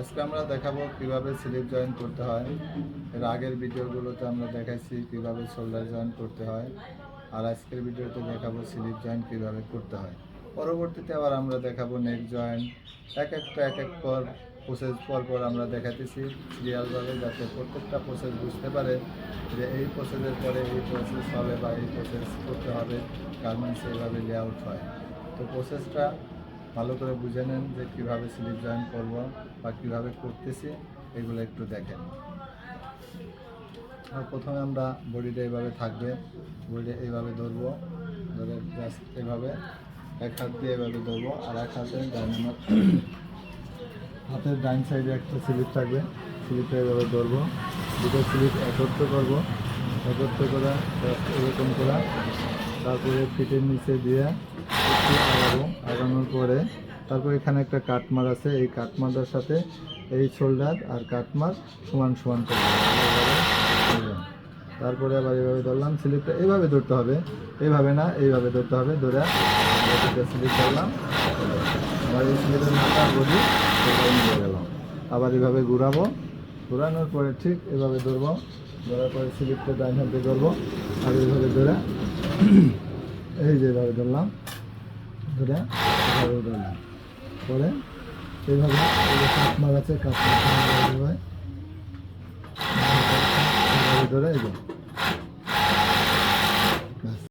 আজকে আমরা দেখাবো কীভাবে স্লিপ জয়েন করতে হয়। এর আগের ভিডিওগুলোতে আমরা দেখাইছি কীভাবে শোল্ডার জয়েন করতে হয়। আর আজকের ভিডিওতে দেখাবো স্লিপ জয়েন কীভাবে করতে হয়। পরবর্তীতে আবার আমরা দেখাবো নেক জয়েন। এক একটা, এক এক পর প্রসেস পর পর আমরা দেখাতেছি সিরিয়ালভাবে যাতে প্রত্যেকটা প্রসেস বুঝতে পারে যে এই প্রসেসের পরে এই প্রসেস হবে বা এই প্রসেস করতে হবে। গার্মেন্টস এইভাবে লেআউট হয়। তো প্রসেসটা ভালো করে বুঝে নেন যে কীভাবে স্লিপ জয়েন করব বা কীভাবে করতেছি, এগুলো একটু দেখেন। আর প্রথমে আমরা বডিটা এইভাবে থাকবে, বডিটা এইভাবে ধরবো, ধরে জাস্ট এইভাবে এক হাত দিয়ে এভাবে ধরবো আর এক হাতে ডাইন হাতের ডাইন সাইডে একটা স্লিপ থাকবে, স্লিপটা এভাবে ধরবো, দুটো স্লিপ একত্র করব, একত্র করা এরকম করা তারপরে ফিটের নিচে দিয়ে একটু আগাবো আগানোর পরে তারপর এখানে একটা কাটমার আছে। এই কাটমারটার সাথে এই শোল্ডার আর কাটমার সমান সমান করব। তারপরে আবার এইভাবে ধরলাম স্লিপটা এইভাবে ধরতে হবে। এইভাবে না, এইভাবে ধরতে হবে, ধরে স্লিপ ধরলাম। আবার এই স্লিপের মাথা বলি নিয়ে গেলাম। আবার এইভাবে ঘুরাবো। ঘোরানোর পরে ঠিক এভাবে ধরবো। ধরার পরে স্লিপটা ডাইন হাতে ধরবো। আর এইভাবে ধরে এই যে এভাবে ধরলাম। ধরে ধরলাম পরে এইভাবে কাঠমার এইভাবে এইভাবে ধরে এই